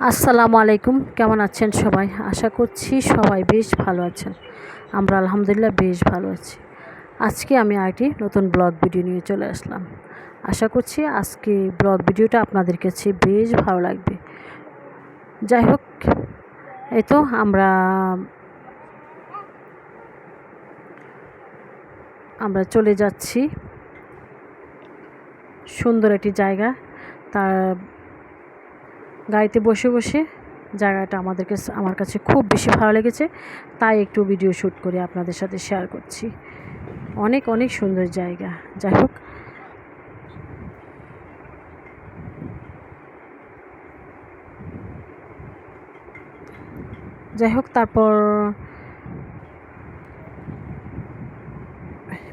আসসালামু আলাইকুম। কেমন আছেন সবাই? আশা করছি সবাই বেশ ভালো আছেন। আমরা আলহামদুলিল্লাহ বেশ ভালো আছি। আজকে আমি আরেকটি নতুন ব্লগ ভিডিও নিয়ে চলে আসলাম। আশা করছি আজকে ব্লগ ভিডিওটা আপনাদের কাছে বেশ ভালো লাগবে। যাই হোক, এই তো আমরা আমরা চলে যাচ্ছি। সুন্দর একটি জায়গা। তার গাড়িতে বসে বসে জায়গাটা আমাদেরকে আমার কাছে খুব বেশি ভালো লেগেছে। তাই একটু ভিডিও শ্যুট করে আপনাদের সাথে শেয়ার করছি। অনেক অনেক সুন্দর জায়গা। যাই হোক। যাই হোক, তারপর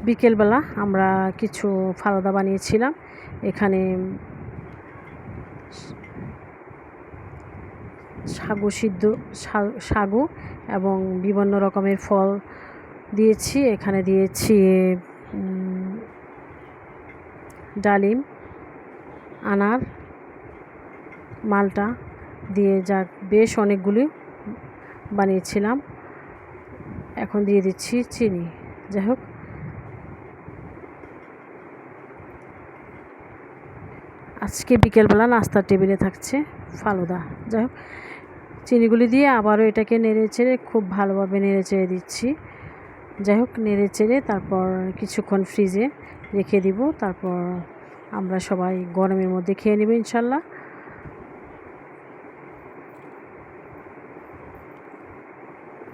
বিকেলবেলা আমরা কিছু ফালুদা বানিয়েছিলাম। এখানে সাগু সিদ্ধ সাগু এবং বিভিন্ন রকমের ফল দিয়েছি। এখানে দিয়েছি ডালিম, আনার, মালটা দিয়ে যাক বেশ অনেকগুলি বানিয়েছিলাম। এখন দিয়ে দিচ্ছি চিনি। যাই হোক আজকে বিকেলবেলা নাস্তার টেবিলে থাকছে ফালুদা। যাই হোক, চিনিগুলি দিয়ে আবারও এটাকে নেড়ে চেড়ে খুব ভালোভাবে নেড়ে চেড়ে দিচ্ছি। যাই হোক, নেড়ে চেড়ে তারপর কিছুক্ষণ ফ্রিজে রেখে দিব। তারপর আমরা সবাই গরমের মধ্যে খেয়ে নেব ইনশাল্লাহ।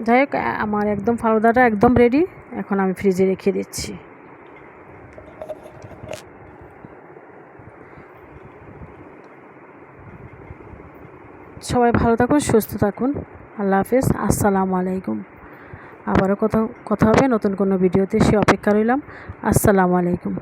যাই হোক, আমার একদম ফালুদাটা একদম রেডি এখন আমি ফ্রিজে রেখে দিচ্ছি। সবাই ভালো থাকুন, সুস্থ থাকুন। আল্লাহ হাফিজ, আসসালামু আলাইকুম। আবারও কথা কথা হবে নতুন কোনো ভিডিওতে, সে অপেক্ষা রইলাম। আসসালামু আলাইকুম।